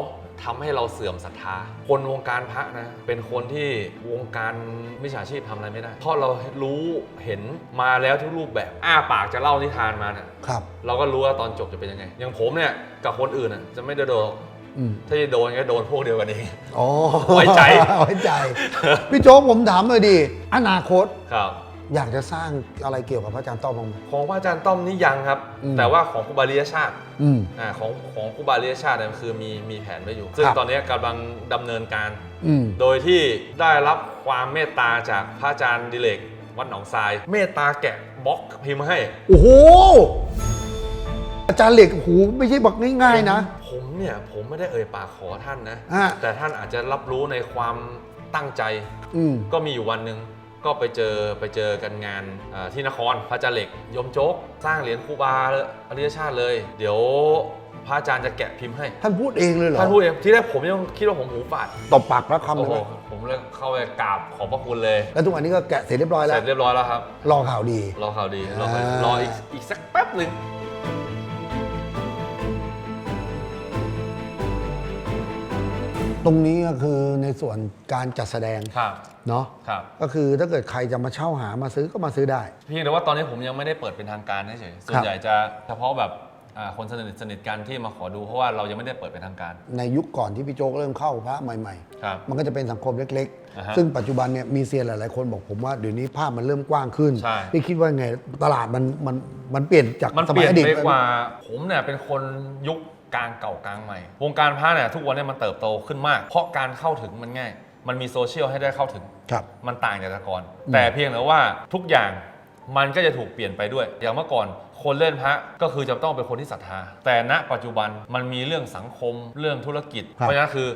ทำให้เราเสื่อมศรัทธา คนวงการพระนะ เป็นคนที่วงการมิจฉาชีพทำอะไรไม่ได้ เพราะเรารู้เห็นมาแล้วทุกรูปแบบ อ้าปากจะเล่านิทานมาเนี่ย ครับ เราก็รู้ว่าตอนจบจะเป็นยังไง อย่างผมเนี่ยกับคนอื่นน่ะจะไม่ได้โดนหรอกอืม ถ้าจะโดนก็โดนพวกเดียวกันเองอ๋อไว้ใจไว้ใจ พี่โจ๊กผมถามเลยดิอนาคตครับอยากจะสร้างอะไรเกี่ยวกับพระอาจารย์ต้อมบ้างไหมของพระอาจารย์ต้อมนี่ยังครับอืมแต่ว่าของครูบาลียชาติอืมอ่าของของครูบาลียชาติเนี่ยคือมีมีแผนไว้อยู่ ซึ่งครับตอนนี้กำลังดำเนินการอืมโดยที่ได้รับความเมตตาจากพระอาจารย์ดิเลกวัดหนองทราย เมตตาแกะบล็อกพิมพ์ให้ โอ้โห อาจารย์เหล็กโอ้โหไม่ใช่บอกง่ายๆนะ ผมเนี่ยผมไม่ได้เอ่ยปากขอท่านนะอะแต่ท่านอาจจะรับรู้ในความตั้งใจ อืม ก็มีอยู่วันหนึ่งก็ไปเจอไปเจอกันงานอ่าที่นครพระอาจารย์เหล็กยมโจ๊ก สร้างเหรียญครูบาเลยอริยชาติเลย เดี๋ยวพระอาจารย์จะแกะพิมพ์ให้ท่านพูดเองเลยเหรอท่านพูดเองที่แรกผมยังคิดว่าผมหูฝาดตบปากพระคำเลโอ้ยโหไหมผมเลยเข้าไปกราบขอบพระคุณเลยแล้วทุกวันนี้ก็แกะเสร็จเรียบร้อยเสแล้ร็วจเรียบร้อยแล้วครับ รอข่าวดี รอข่าวดีรอข่าวอ่ารออีกอีกสักแป๊บหนึ่ง ตรงนี้ก็คือในส่วนการจัดแสดงครับ เนาะครับ ก็คือถ้าเกิดใครจะมาเช่าหามาซื้อก็มาซื้อได้ เพียงแต่ว่าตอนนี้ผมยังไม่ได้เปิดเป็นทางการเฉยๆส่วครันบใหญ่จะเฉพาะแบบอ่าคนสนิทสนิทกันที่มาขอดูเพราะว่าเรายังไม่ได้เปิดเป็นทางการ ในยุคก่อนที่พี่โจ๊กเริ่มเข้าพระใหม่ ครับ ๆ มันก็จะเป็นสังคมเล็ก อ่าฮะๆ ซึ่งปัจจุบันเนี่ยมีเซียนหลาย ๆ คนบอกผมว่าเดี๋ยวนี้ภาพมันเริ่มกว้างขึ้นใช่ พี่คิดว่าไงตลาดมันมันมันเปลี่ยนจากมันสเปมัลี่ยยนอดีตไปกว่าผมเนี่ยเป็นคนยุค กลางเก่ากลางใหม่ วงการพระเนี่ยทุกวันเนี่ยมันเติบโตขึ้นมาก เพราะการเข้าถึงมันง่าย มันมีโซเชียลให้ได้เข้าถึง ครับ มันต่างจากแต่ก่อน แต่เพียงแต่ว่าทุกอย่างมันก็จะถูกเปลี่ยนไปด้วย อย่างเมื่อก่อนคนเล่นพระก็คือจะต้องเป็นคนที่ศรัทธา แต่ณปัจจุบันมันมีเรื่องสังคมเรื่องธุรกิจ ครับ เพราะฉะนั้นคือ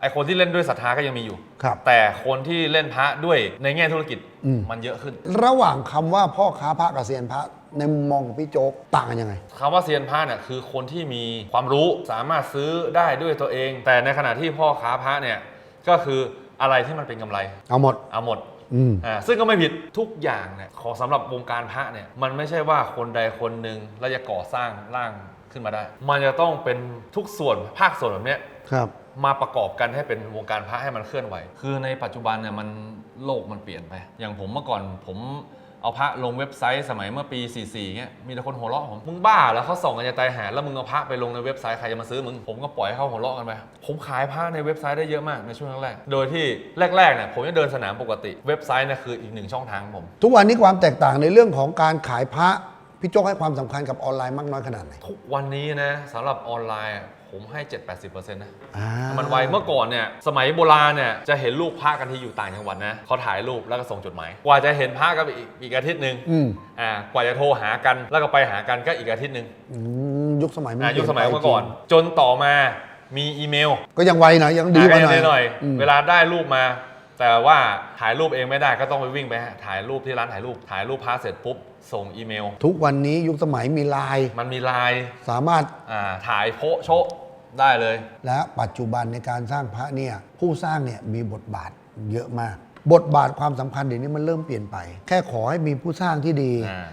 ไอคนที่เล่นด้วยศรัทธาก็ยังมีอยู่ ครับ แต่คนที่เล่นพระด้วยในแง่ธุรกิจอืม มันเยอะขึ้น ระหว่างคำว่าพ่อค้าพระกับเซียนพระ ในมุมมองของพี่โจ๊กต่างกันยังไง คำว่าเซียนพระเนี่ยคือคนที่มีความรู้สามารถซื้อได้ด้วยตัวเอง แต่ในขณะที่พ่อค้าพระเนี่ยก็คืออะไรที่มันเป็นกำไร เอาหมด เอาหมดอืม อ่าซึ่งก็ไม่ผิดทุกอย่างเนี่ยของสำหรับวงการพระเนี่ยมันไม่ใช่ว่าคนใดคนหนึ่งแล้วจะก่อสร้างร่างขึ้นมาได้ มันจะต้องเป็นทุกส่วนภาคส่วนแบบเนี้ย ครับ มาประกอบกันให้เป็นวงการพระให้มันเคลื่อนไหว คือในปัจจุบันเนี่ยมันโลกมันเปลี่ยนไป อย่างผมเมื่อก่อนผม เอาพระลงเว็บไซต์สมัยเมื่อปี 44เงี้ย มีแต่คนหัวเราะผม มึงบ้าแล้วเขาส่งกันจะตายหา แล้วมึงเอาพระไปลงในเว็บไซต์ใครจะมาซื้อมึง ผมก็ปล่อยให้เขาหัวเราะกันไป ผมขายพระในเว็บไซต์ได้เยอะมากในช่วงแรกๆ โดยที่แรกๆเนี่ยผมจะเดินสนามปกติ เว็บไซต์เนี่ยคืออีกหนึ่งช่องทางของผม ทุกวันนี้ความแตกต่างในเรื่องของการขายพระพี่โจ๊กให้ความสำคัญกับออนไลน์มากน้อยขนาดไหน ทุกวันนี้นะสำหรับออนไลน์อะผ มให้ 7-80%นะ อ่ามันไวเมื่อก่อนเนี่ยสมัยโบราณเนี่ยจะเห็นรูปพระกันที่อยู่ต่างจังหวัดนะเขาถ่ายรูปแล้วก็ส่งจดหมาย กว่าจะเห็นพระกันอีกอีกอาทิตย์หนึ่งอืมอ่ากว่าจะโทรหากันแล้วก็ไปหากันก็อีกอาทิตย์หนึ่งอืมยุคสมัยมันอ่ายุคสมัยปลี่เมื่นอไปก่อน จนต่อมามีอีเมล ก็ยังไวหน่อยยังดีกว่าหน่อยหน่อยอืมเวลาได้รูปมา แต่ว่าถ่ายรูปเองไม่ได้ก็ต้องไปวิ่งไปถ่ายรูปที่ร้านถ่ายรูป ถ่ายรูปพระเสร็จปุ๊บ ส่งอีเมล ทุกวันนี้ยุคสมัยมีไลน์มันมีไลน์สามารถ อ่าถ่ายโพะโชะ ได้เลย และปัจจุบันในการสร้างพระเนี่ยผู้สร้างเนี่ยมีบทบาทเยอะมาก บทบาทความสำคัญเดี๋ยวนี้มันเริ่มเปลี่ยนไป แค่ขอให้มีผู้สร้างที่ดีอ่า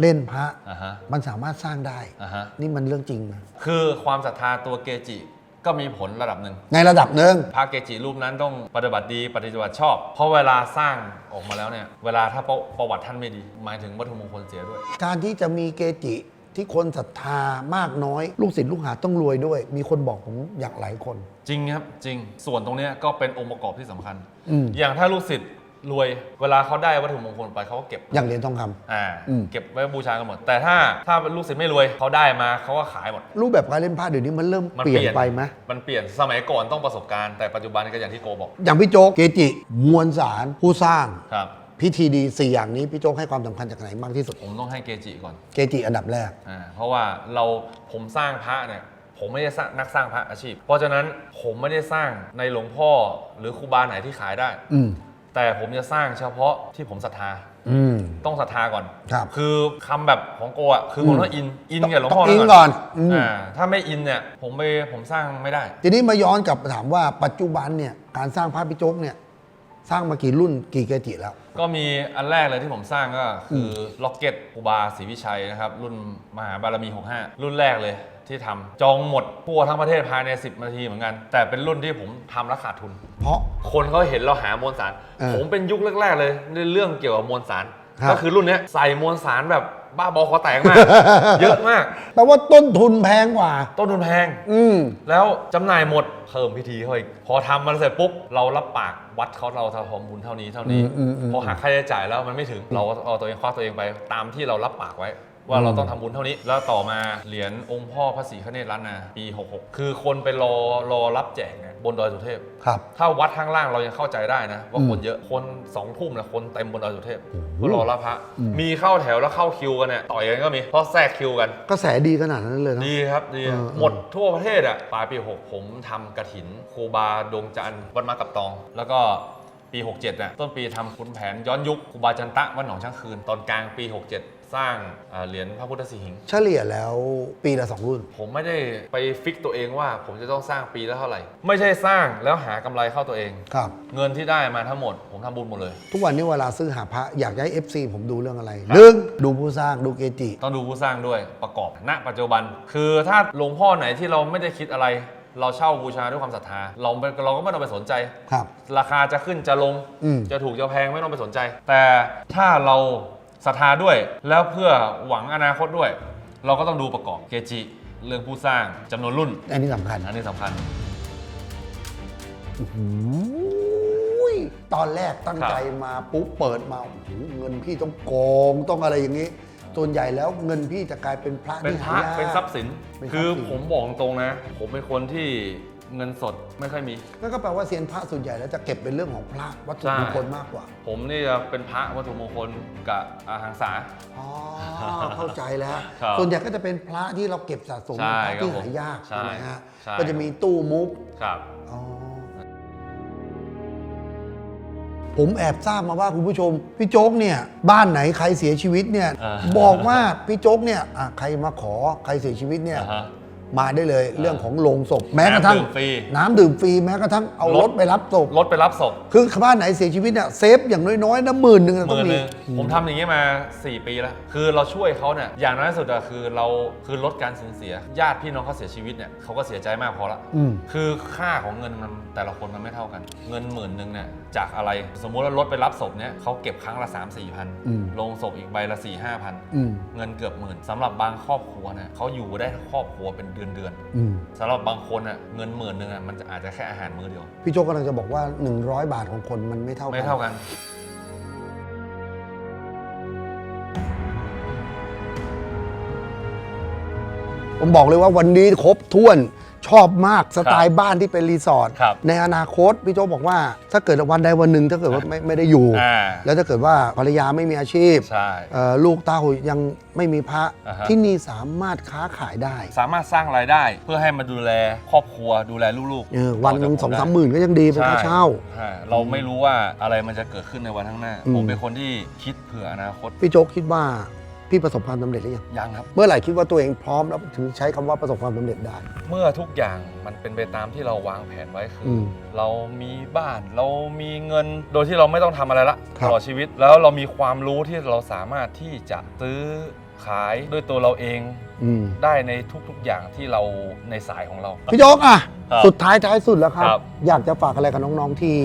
เล่นพระอ่าฮะมันสามารถสร้างได้ อ่าฮะ นี่มันเรื่องจริงนะคือความศรัทธาตัวเกจิก็มีผลระดับหนึ่งในระดับหนึ่ง พระเกจิรูปนั้นต้องปฏิบัติดีปฏิบัติชอบ เพราะเวลาสร้างออกมาแล้วเนี่ย เวลาถ้าประประวัติท่านไม่ดี หมายถึงวัตถุมงคลเสียด้วย การที่จะมีเกจิ ที่คนศรัทธามากน้อย ลูกศิษย์ลูกหาต้องรวยด้วย มีคนบอกผมอยากหลายคน จริงครับจริงส่วนตรงเนี้ยก็เป็นองค์ประกอบที่สำคัญ อืม อย่างถ้าลูกศิษย์รวยเวลาเขาได้วัตถุมงคลไปเขาก็เก็บ อย่างเหรียญทองคำ อ่าอืม เก็บไว้บูชากันหมด แต่ถ้าถ้าลูกศิษย์ไม่รวยเขาได้มาเขาก็ขายหมดรูปแบบการเล่นพระเดี๋ยวนี้มันเริ่มมันเปลี่ยนไปไหมมันเปลี่ยนสมัยก่อนต้องประสบการณ์แต่ปัจจุบันก็อย่างที่โกบอกอย่างพี่โจ๊กเกจิมวลสารผู้สร้าง ครับ พิธีดีสี่อย่างนี้พี่โจ๊กให้ความสำคัญจากไหนมากที่สุดผมต้องให้เกจิก่อนเกจิอันดับแรกอ่าเพราะว่าเราผมสร้างพระเนี่ยผมไม่ได้สร้างนักสร้างพระอาชีพ เพราะฉะนั้นผมไม่ได้สร้างในหลวงพ่อหรือครูบาไหนที่ขายได้ อืมแต่ผมจะสร้างเฉพาะที่ผมศรัทธา อืม ต้องศรัทธาก่อน ครับคือคำแบบของโกอะ คือผมต้องอิน อินกับหลวงพ่อต้องอินแล้วก่อนอืม อ่า ถ้าไม่อินเนี่ย ผมไปผมสร้างไม่ได้ ทีนี้มาย้อนกลับมาถามว่าปัจจุบันเนี่ยการสร้างพระพี่โจ๊กเนี่ย สร้างมากี่รุ่นกี่เกจิแล้ว ก็มีอันแรกเลยที่ผมสร้างก็คือล็อกเก็ตครูบาศรีวิชัยนะครับ รุ่นมหาบารมี 65 รุ่นแรกเลยที่ทำจองหมดทั่วทั้งประเทศภายใน 10 นาทีเหมือนกัน แต่เป็นรุ่นที่ผมทำแล้วขาดทุน เพราะคนเขาเห็นเราหามวลสารเออผมเป็นยุคแรกๆเลยในเรื่องเกี่ยวกับมวลสารครับก็คือรุ่นเนี้ยใส่มวลสารแบบบ้าบอคอแตกมาก เยอะมากแปลว่าต้นทุนแพงกว่า ต้นทุนแพง อืมแล้วจำหน่ายหมดเพิ่มพิธีเขาอีกพอทำมันเสร็จปุ๊บเรารับปาก วัดเขาเราทำบุญเท่านี้เท่านี้อืมอืมอืม พอหักค่าใช้จ่ายแล้วมันไม่ถึงเราก็เอาตัวเองคว้าตัวเองไปตามที่เรารับปากไว้ ว่าเราต้องทำบุญเท่านี้ แล้วต่อมาเหรียญองค์พ่อพระศรีคเนศล้านนาปี 66 คือคนไปรอรอรับแจกเนี่ย บนดอยสุเทพ ครับ ถ้าวัดข้างล่างเรายังเข้าใจได้นะ ว่าคนเยอะคนสองทุ่มนะคนเต็มบนดอยสุเทพก็รอรับพระ มีเข้าแถวแล้วเข้าคิวกันเนี่ยต่อยกันก็มีเพราะแทรกคิวกันก็แสดีขนาดนั้นเลยนะดีครับดีเออหมดทั่วประเทศอะปลายปี6ผมทำกระถินครูบาดวงจันทร์วัดมากับตอง แล้วก็ปี 67น่ะต้นปีทำคุณแผนย้อนยุคครูบาจันตะวัดหนองช่างคืน ตอนกลางปี 67 สร้างอ่าเหรียญพระพุทธสิหิงค์เฉลี่ยแล้วปีละสองรุ่น ผมไม่ได้ไปฟิกตัวเองว่า ผมจะต้องสร้างปีละเท่าไหร่ ไม่ใช่สร้างแล้วหากำไรเข้าตัวเอง ครับ เงินที่ได้มาทั้งหมด ผมทำบุญหมดเลย ทุกวันนี้เวลาซื้อหาพระอยากจะให้ FC ผมดูเรื่องอะไรหนึ่งดูผู้สร้างดูเกจิ ต้องดูผู้สร้างด้วยประกอบณปัจจุบัน คือถ้าหลวงพ่อไหนที่เราไม่ได้คิดอะไร เราเช่าบูชาด้วยความศรัทธา เราไม่เราก็ไม่ต้องไปสนใจ ครับ ราคาจะขึ้นจะลง อืม จะถูกจะแพงไม่ต้องไปสนใจ แต่ถ้าเรา ศรัทธาด้วย แล้วเพื่อหวังอนาคตด้วย เราก็ต้องดูประกอบเกจิ เรื่องผู้สร้างจำนวนรุ่น อันนี้สำคัญอันนี้สำคัญ อุ้ยตอนแรกตั้งใจมาปุ๊บเปิดมาโอ้โหเงินพี่ต้องโกงต้องอะไรอย่างนี้ส่วนใหญ่แล้วเงินพี่จะกลายเป็นพระเป็นที่พหาระยาก เป็นทรัพย์สิน เป็นทรัพย์สิน คือผมบอกตรงนะ ผมเป็นคนที่ เงินสดไม่ค่อยมี นั่นก็แปลว่าเซียนพระส่วนใหญ่แล้วจะเก็บเป็นเรื่องของพระวัตถุใช่มงคลมากกว่า ผมนี่จะเป็นพระวัตถุมงคลกับอาหังษาอ๋อ เข้าใจแล้ว ครับส่วนใหญ่ก็จะเป็นพระที่เราเก็บสะสมใช่พระที่ครับผมหายากใช่ใช่ไหมฮะ ใช่ ก็จะมีตู้มุก ครับ อ๋อ ผมแอบทราบมาว่าคุณผู้ชม พี่โจ๊กเนี่ยบ้านไหนใครเสียชีวิตเนี่ย อ่าบอกว่าพี่โจ๊กเนี่ยอะใครมาขอใครเสียชีวิตเนี่ย อ่าฮะ มาได้เลยเรื่องของโลงศพแม้กระทั่งน้ำดื่มฟรี น้ำดื่มฟรีแม้กระทั่งเอารถไปรับศพรถไปรับศพคือบ้านไหนเสียชีวิตเนี่ยเซฟอย่างน้อยๆนะหมื่นหนึ่งอะหต้องมื่นหมี นึงผมทำอย่างนี้มา 4 ปีแล้ว คือเราช่วยเขาเนี่ยอย่างน้อยที่สุดอะคือเราคือลดการสูญเสีย ญาติพี่น้องเขาเสียชีวิตเนี่ยเขาก็เสียใจมากพอละอืม คือค่าของเงินมันแต่ละคนมันไม่เท่ากัน เงินหมื่นหนึ่งเนี่ยจากอะไรสมมุติว่ารถไปรับศพเนี่ยเขาเก็บครั้งละ3 4พันอืม ลงศพอีกใบละ4 5พัน อืม เงินเกือบหมื่นสำหรับบางครอบครัวเนี่ยเขาอยู่ได้ทั้งครอบครัวเป็นเดือนเดือนๆอืม สำหรับบางคนอะเงินหมื่นหนึ่งอะมันจะอาจจะแค่อาหารมื้อเดียว พี่โจ๊กกำลังจะบอกว่า 100 บาทของคนมันไม่เท่ากันไม่เท่ากัน ผมบอกเลยว่าวันนี้ครบถ้วน ชอบมากสไตล์บ้านที่เป็นรีสอร์ทครับในอนาคตพี่โจ๊กบอกว่าถ้าเกิดวันใดวันหนึ่งถ้าเกิดว่าไม่ไม่ได้อยู่ อ่าแล้วถ้าเกิดว่าภรรยาไม่มีอาชีพใช่เอ่อลูกเต้ายังไม่มีพระอ่าฮะ ที่นี่สามารถค้าขายได้สามารถสร้างรายได้เพื่อให้มาดูแลครอบครัวดูแลลูกเออวันหนึ่งต่สองจกสามหมื่นก็ยังดีเป็นค่าเช่า ใช่เราไม่รู้ว่าอะไรมันจะเกิดขึ้นในวันข้างหน้า อืม ผมเป็นคนที่คิดเผื่ออนาคต พี่โจ๊กคิดว่า พี่ประสบความสำเร็จหรือยังยังครับ เมื่อไหร่คิดว่าตัวเองพร้อมแล้วถึงใช้คำว่าประสบความสำเร็จได้ เมื่อทุกอย่างมันเป็นไปตามที่เราวางแผนไว้คืออมเรามีบ้านเรามีเงินโดยที่เราไม่ต้องทำอะไรละครัตบ ลอดชีวิตแล้วเรามีความรู้ที่เราสามารถที่จะซื้อขายด้วยตัวเราเองอืมได้ในทุกๆอย่างที่เราในสายของเรา พี่โจ๊กอะ ครับสุดท้ายท้ายสุดแล้วครับ ครับ อยากจะฝากอะไรกับน้องๆที่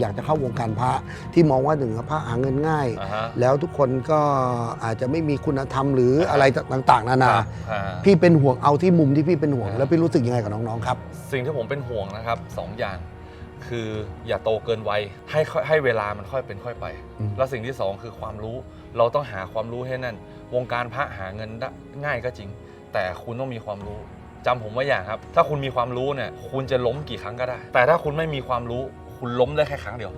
อยากจะเข้าวงการพระที่มองว่าหนึ่งพระหาเงินง่าย อ่าฮะ แล้วทุกคนก็อาจจะไม่มีคุณธรรมหรืออะไรต่างๆ นานา อ่า พี่เป็นห่วงเอาที่มุมที่พี่เป็นห่วงอ่าแล้วพี่รู้สึกยังไงกับน้องๆครับ สิ่งที่ผมเป็นห่วงนะครับสองอย่าง คืออย่าโตเกินวัยให้ค่อยให้เวลามันค่อยเป็นค่อยไป อืม แล้วสิ่งที่สองคือความรู้เราต้องหาความรู้ให้แนั่น วงการพระหาเงินได้ง่ายก็จริง แต่คุณต้องมีความรู้จำผมไว้อย่างครับ ถ้าคุณมีความรู้เนี่ยคุณจะล้มกี่ครั้งก็ได้ แต่ถ้าคุณไม่มีความรู้ คุณล้มได้แค่ครั้งเดียว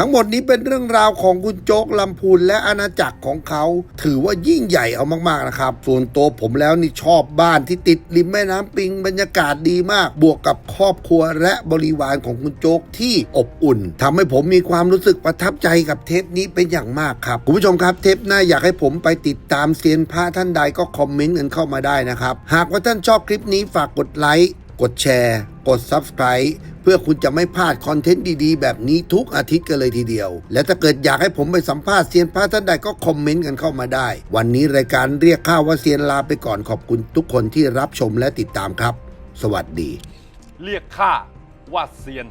ทั้งหมดนี้เป็นเรื่องราวของคุณโจ๊กลำพูนและอาณาจักรของเขา ถือว่ายิ่งใหญ่เอามากๆนะครับ ส่วนตัวผมแล้วนี่ชอบบ้านที่ติดริมแม่น้ำปิงบรรยากาศดีมาก บวกกับครอบครัวและบริวารของคุณโจ๊กที่อบอุ่นทำให้ผมมีความรู้สึกประทับใจกับเทปนี้เป็นอย่างมากครับคุณผู้ชมครับ เทปหน้าอยากให้ผมไปติดตามเซียนพระท่านใดก็คอมเมนต์กันเข้ามาได้นะครับ หากว่าท่านชอบคลิปนี้ฝากกดไลค์ กดแชร์ กด Subscribe เพื่อคุณจะไม่พลาดคอนเทนต์ดีๆ แบบนี้ทุกอาทิตย์กันเลยทีเดียว และถ้าเกิดอยากให้ผมไปสัมภาษณ์เซียนพระท่านใดก็คอมเมนต์กันเข้ามาได้ วันนี้รายการเรียกข้าวว่าเซียนลาไปก่อนขอบคุณทุกคนที่รับชมและติดตามครับ สวัสดี เรียกข้าว่าเซียน